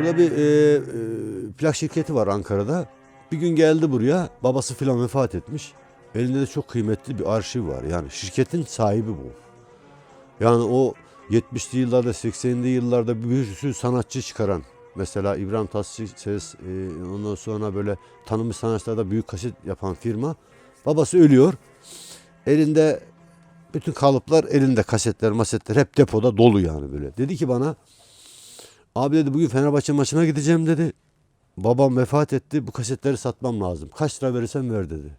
Burada bir e, e, plak şirketi var Ankara'da. Bir gün geldi buraya. Babası filan vefat etmiş. Elinde de çok kıymetli bir arşiv var. Yani şirketin sahibi bu. Yani o 70'li yıllarda 80'li yıllarda bir sürü sanatçı çıkaran mesela İbrahim Tatlıses e, ondan sonra böyle tanınmış sanatçılarda büyük kaset yapan firma babası ölüyor. Elinde bütün kalıplar elinde kasetler masetler hep depoda dolu yani böyle. Dedi ki bana abi dedi bugün Fenerbahçe maçına gideceğim dedi. Babam vefat etti bu kasetleri satmam lazım. Kaç lira verirsen ver dedi.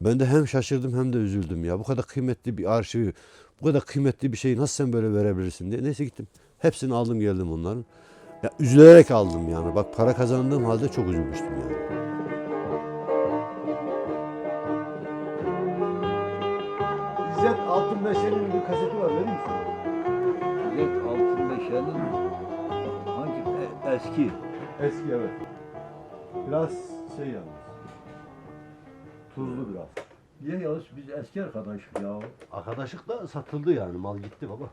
Ben de hem şaşırdım hem de üzüldüm ya. Bu kadar kıymetli bir arşivi, bu kadar kıymetli bir şeyi nasıl sen böyle verebilirsin diye. Neyse gittim. Hepsini aldım geldim onların. Ya üzülerek aldım yani. Bak para kazandığım halde çok üzülmüştüm yani. İzzet Altınbeşer'in bir kaseti var verir misin? İzzet Altınbeşer'in eski Eski evet. Biraz şey yalnız. Tuzlu biraz. Niye yalnız biz eski arkadaşız ya. Arkadaşlık da satıldı yani. Mal gitti baba.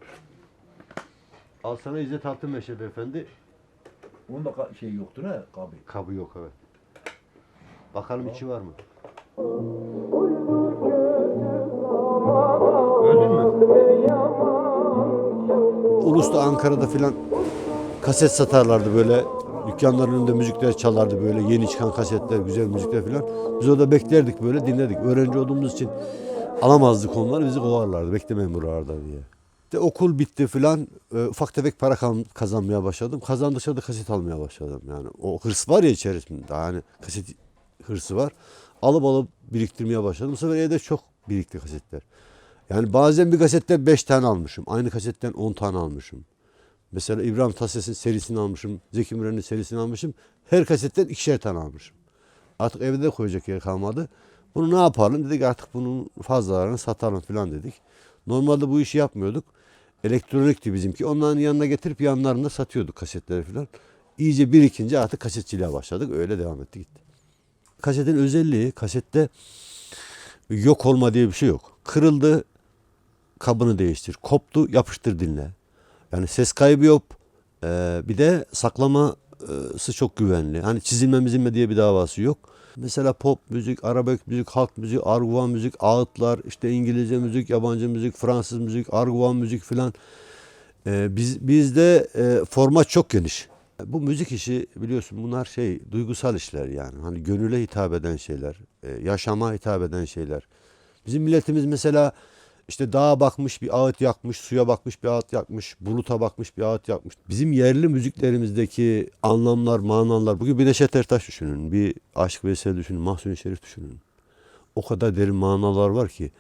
Al sana İzzet Altınbeşer beyefendi. Onda ka- şey yoktu ne kabı. Kabı yok evet. Bakalım içi var mı? Gördün mü? Ulus'ta Ankara'da filan kaset satarlardı böyle. Dükkanların önünde müzikler çalardı böyle. Yeni çıkan kasetler, güzel müzikler filan. Biz orada beklerdik böyle dinledik. Öğrenci olduğumuz için alamazdık onları. Bizi kovarlardı. Beklemeyin buralarda diye. İşte okul bitti filan. e, ufak tefek para kazanmaya başladım. Kazandıkça da kaset almaya başladım. Yani o hırs var ya içerisinde. Yani kaset hırsı var. Alıp alıp biriktirmeye başladım. Bu sefer evde çok birikti kasetler. Yani bazen bir kasetten 5 tane almışım. Aynı kasetten 10 tane almışım. Mesela İbrahim Tatlıses'in serisini almışım. Zeki Müren'in serisini almışım. Her kasetten ikişer tane almışım. Artık evde de koyacak yer kalmadı. Bunu ne yapalım dedik artık bunun fazlalarını satalım falan dedik. Normalde bu işi yapmıyorduk. Elektronikti bizimki. Onların yanına getirip yanlarında satıyorduk kasetleri falan. İyice birikince artık kasetçiliğe başladık. Öyle devam etti gitti. Kasetin özelliği kasette yok olma diye bir şey yok. Kırıldı kabını değiştir. Koptu yapıştır dinle. Yani ses kaybı yok. Ee, bir de saklaması çok güvenli. Hani çizilme mizilme diye bir davası yok. Mesela pop müzik, arabek müzik, halk müzik, argüvan müzik, ağıtlar, işte İngilizce müzik, yabancı müzik, Fransız müzik, argüvan müzik filan. Ee, biz bizde e, format çok geniş. Bu müzik işi biliyorsun bunlar şey duygusal işler yani. Hani gönüle hitap eden şeyler, e, yaşama hitap eden şeyler. Bizim milletimiz mesela işte dağa bakmış bir ağıt yakmış, suya bakmış bir ağıt yakmış, buluta bakmış bir ağıt yakmış. Bizim yerli müziklerimizdeki anlamlar, manalar, bugün bir Neşet Ertaş düşünün, bir Aşık Veysel düşünün, Mahsuni Şerif düşünün. O kadar derin manalar var ki.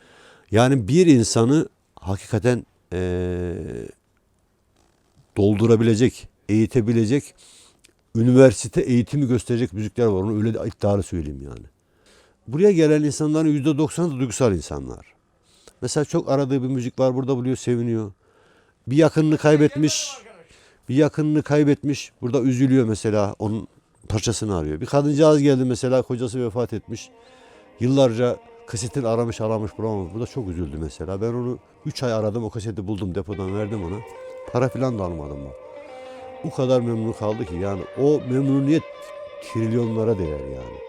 Yani bir insanı hakikaten eee, doldurabilecek, eğitebilecek, üniversite eğitimi gösterecek müzikler var. Onu öyle iddialı söyleyeyim yani. Buraya gelen insanların yüzde doksanı da duygusal insanlar. Mesela çok aradığı bir müzik var burada buluyor seviniyor. Bir yakınını kaybetmiş. Bir yakınını kaybetmiş. Burada üzülüyor mesela onun parçasını arıyor. Bir kadıncağız geldi mesela kocası vefat etmiş. Yıllarca kasetini aramış aramış bulamamış. Burada çok üzüldü mesela. Ben onu 3 ay aradım o kaseti buldum depodan verdim ona. Para falan da almadım ben. O kadar memnun kaldı ki yani o memnuniyet trilyonlara değer yani.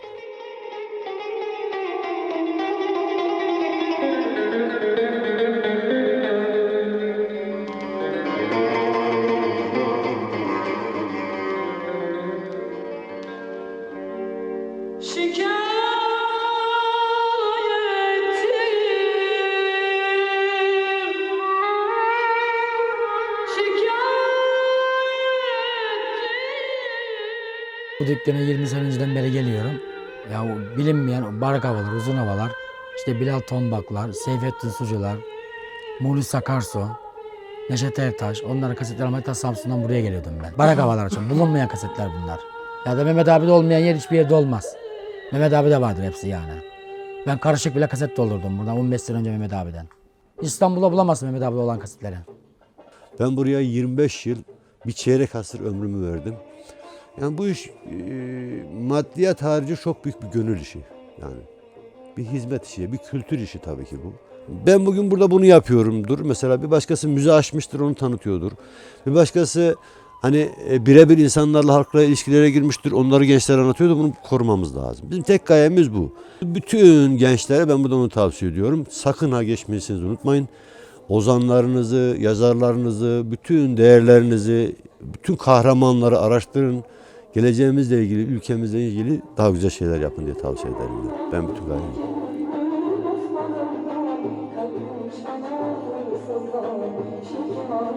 Bu dükkana 20 sene önceden beri geliyorum. Ya bilinmeyen barak havalar, uzun havalar, işte Bilal Tonbaklar, Seyfettin Sucular, Mulis Sakarsu, Neşet Ertaş, onların kasetler almaya ta Samsun'dan buraya geliyordum ben. Barak havalar için bulunmayan kasetler bunlar. Ya da Mehmet abi de olmayan yer hiçbir yerde olmaz. Mehmet abi de vardır hepsi yani. Ben karışık bile kaset doldurdum buradan 15 sene önce Mehmet abiden. İstanbul'da bulamazsın Mehmet abide olan kasetleri. Ben buraya 25 yıl bir çeyrek asır ömrümü verdim. Yani bu iş e, maddiyat harici çok büyük bir gönül işi. Yani bir hizmet işi, bir kültür işi tabii ki bu. Ben bugün burada bunu yapıyorumdur. Mesela bir başkası müze açmıştır, onu tanıtıyordur. Bir başkası hani e, birebir insanlarla halkla ilişkilere girmiştir. Onları gençlere anlatıyordu. Bunu korumamız lazım. Bizim tek gayemiz bu. Bütün gençlere ben buradan onu tavsiye ediyorum. Sakın ha geçmeyesiniz unutmayın. Ozanlarınızı, yazarlarınızı, bütün değerlerinizi, bütün kahramanları araştırın. Geleceğimizle ilgili, ülkemizle ilgili daha güzel şeyler yapın diye tavsiye ederim. Ben, ben bütün gayem bu. Şeker